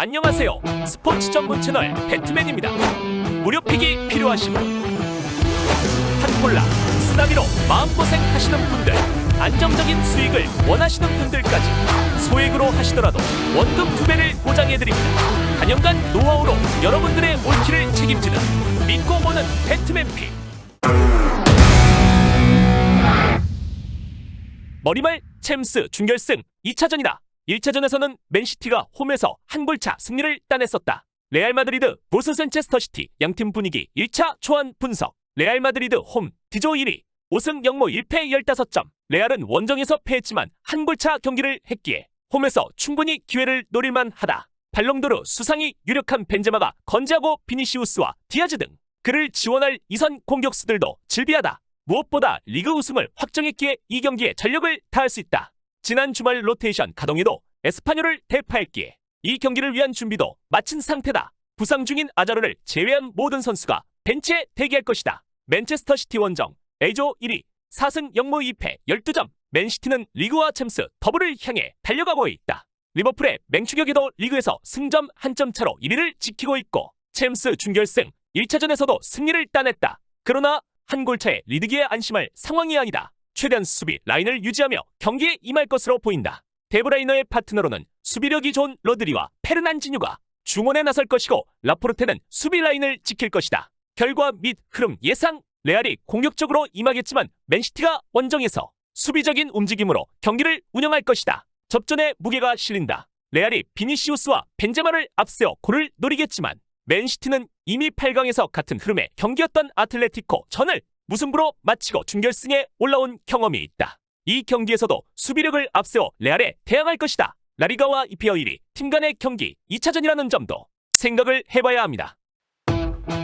안녕하세요. 스포츠 전문 채널 배트맨입니다. 무료픽이 필요하신 분, 한 콜라, 쓰나미로 마음고생 하시는 분들, 안정적인 수익을 원하시는 분들까지 소액으로 하시더라도 원금 두 배를 보장해드립니다. 단연간 노하우로 여러분들의 올킬을 책임지는 믿고 보는 배트맨픽. 머리말 챔스 준결승 2차전이다. 1차전에서는 맨시티가 홈에서 한 골차 승리를 따냈었다. 레알 마드리드 보스 센체스터시티 양팀 분위기 1차 초안 분석. 레알 마드리드 홈 디조 1위 5승 0무 1패 15점. 레알은 원정에서 패했지만 한 골차 경기를 했기에 홈에서 충분히 기회를 노릴만 하다. 발롱도르 수상이 유력한 벤제마가 건재하고 비니시우스와 디아즈 등 그를 지원할 이선 공격수들도 질비하다. 무엇보다 리그 우승을 확정했기에 이 경기에 전력을 다할 수 있다. 지난 주말 로테이션 가동에도 에스파뇰을 대파했기에 이 경기를 위한 준비도 마친 상태다. 부상 중인 아자르를 제외한 모든 선수가 벤치에 대기할 것이다. 맨체스터 시티 원정 A조 1위 4승 0무 2패 12점 맨시티는 리그와 챔스 더블을 향해 달려가고 있다. 리버풀의 맹추격에도 리그에서 승점 한 점 차로 1위를 지키고 있고 챔스 준결승 1차전에서도 승리를 따냈다. 그러나 한 골차에 리드기에 안심할 상황이 아니다. 최대한 수비 라인을 유지하며 경기에 임할 것으로 보인다. 데브라이너의 파트너로는 수비력이 좋은 러드리와 페르난지뉴가 중원에 나설 것이고 라포르테는 수비 라인을 지킬 것이다. 결과 및 흐름 예상 레알이 공격적으로 임하겠지만 맨시티가 원정에서 수비적인 움직임으로 경기를 운영할 것이다. 접전에 무게가 실린다. 레알이 비니시우스와 벤제마를 앞세워 골을 노리겠지만 맨시티는 이미 8강에서 같은 흐름의 경기였던 아틀레티코 전을 무승부로 마치고 준결승에 올라온 경험이 있다. 이 경기에서도 수비력을 앞세워 레알에 대항할 것이다. 라리가와 이피어 1위 팀 간의 경기 2차전이라는 점도 생각을 해봐야 합니다.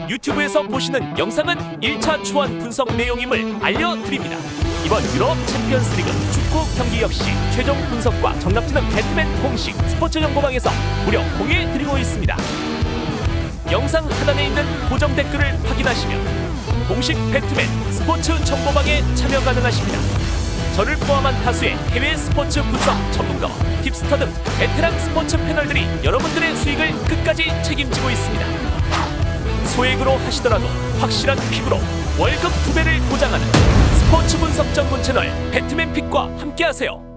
유튜브에서 보시는 영상은 1차 초안 분석 내용임을 알려드립니다. 이번 유럽 챔피언스리그 축구 경기 역시 최종 분석과 정답지는 배트맨 공식 스포츠 정보방에서 무료 공유해드리고 있습니다. 영상 하단에 있는 고정 댓글을 확인하시면 공식 배트맨 스포츠 정보방에 참여 가능하십니다. 저를 포함한 다수의 해외 스포츠 분석 전문가와 팁스터 등 베테랑 스포츠 패널들이 여러분들의 수익을 끝까지 책임지고 있습니다. 소액으로 하시더라도 확실한 픽으로 월급 두 배를 보장하는 스포츠 분석 전문 채널 배트맨 픽과 함께하세요.